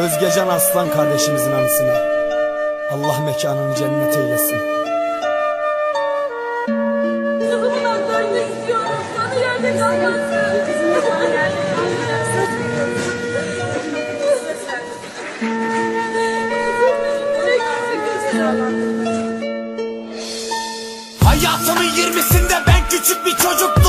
Özgecan Aslan kardeşimizin anısına Allah mekanını cennet eylesin. Kızımın haklarını istiyorum. Sana yerde kalmasın. Hayatımın yirmisinde ben küçük bir çocuktum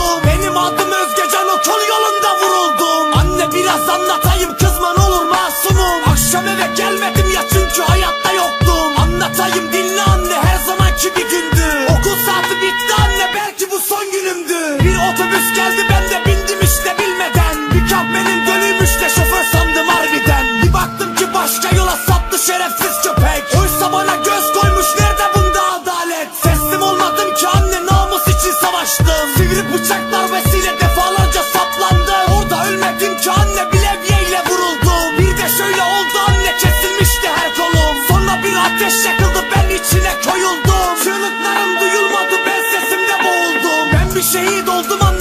otobüs geldi ben de bindim işte bilmeden. Bir benim dönüymüş de şoför sandım harbiden. Bir baktım ki başka yola saptı şerefsiz köpek. Oysa bana göz koymuş nerede bunda adalet? Teslim olmadım ki anne namus için savaştım. Sivri bıçak darbesiyle defalarca saplandım. Orada ölmedim ki anne bilevyeyle vuruldum. Bir de şöyle oldu anne kesilmişti her kolum. Sonra bir ateş yakıldı ben içine koyuldum. Çığlıklarım duyulmadı ben sesimde boğuldum. Ben bir şehit oldum anne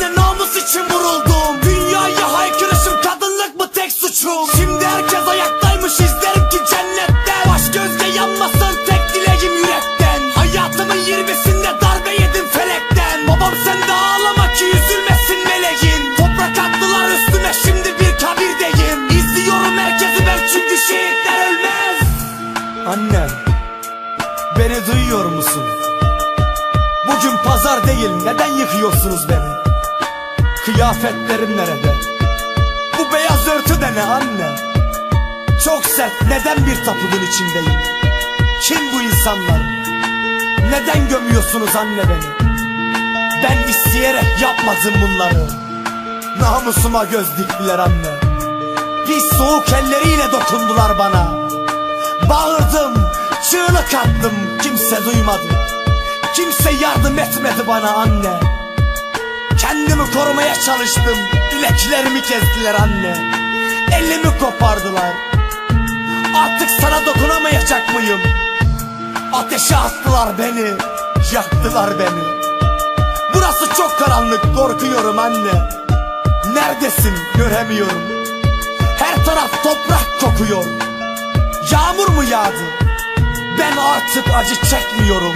için vuruldum. Dünyaya haykırışım kadınlık mı tek suçum? Şimdi herkes ayaktaymış izlerim ki cennette. Baş gözle yanmasın tek dileğim yürekten. Hayatımın yirmisinde darbe yedim felekten. Babam sen de ağlama ki üzülmesin meleğin. Toprak attılar üstüme şimdi bir kabirdeyim. İzliyorum herkesi ben çünkü şehitler ölmez. Annem Beni duyuyor musun? Bugün pazar değil neden yıkıyorsunuz beni? Kıyafetlerim nerede? Bu beyaz örtü de ne anne? Çok sert neden bir tapudun içindeyim? Kim bu insanlar? Neden gömüyorsunuz anne beni? Ben isteyerek yapmadım bunları Namusuma göz diktiler anne Pis soğuk elleriyle dokundular bana Bağırdım, çığlık attım kimse duymadı Kimse yardım etmedi bana anne Korumaya çalıştım. Bileklerimi kestiler anne. Elimi kopardılar. Artık sana dokunamayacak mıyım? Ateşe attılar beni. Yaktılar beni. Burası çok karanlık. Korkuyorum anne. Neredesin? Göremiyorum. Her taraf toprak kokuyor. Yağmur mu yağdı? Ben artık acı çekmiyorum.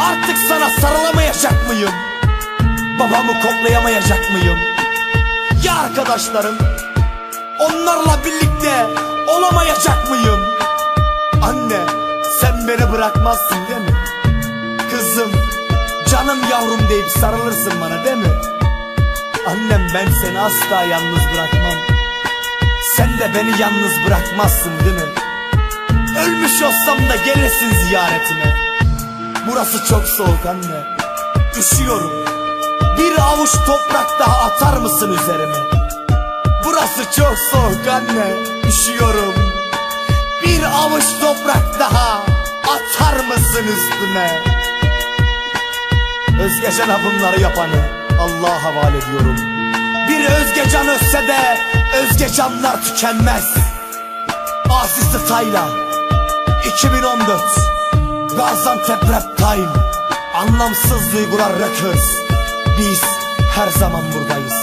Artık sana sarılamayacak mıyım? Babamı koklayamayacak mıyım? Ya arkadaşlarım? Onlarla birlikte olamayacak mıyım? Anne sen beni bırakmazsın değil mi? Kızım canım yavrum deyip sarılırsın bana değil mi? Annem ben seni asla yalnız bırakmam Sen de beni yalnız bırakmazsın değil mi? Ölmüş olsam da gelirsin ziyaretime Burası çok soğuk anne Üşüyorum Bir avuç toprak daha atar mısın üzerime? Burası çok soğuk anne Üşüyorum. Bir avuç toprak daha atar mısın üstüme? Özgecan'a bunları yapanı Allah'a havale ediyorum. Bir Özgecan ölse de Özgecanlar tükenmez. Aziz Tayla 2014 Gaziantep Rap Time. Anlamsız duygular Records Biz her zaman buradayız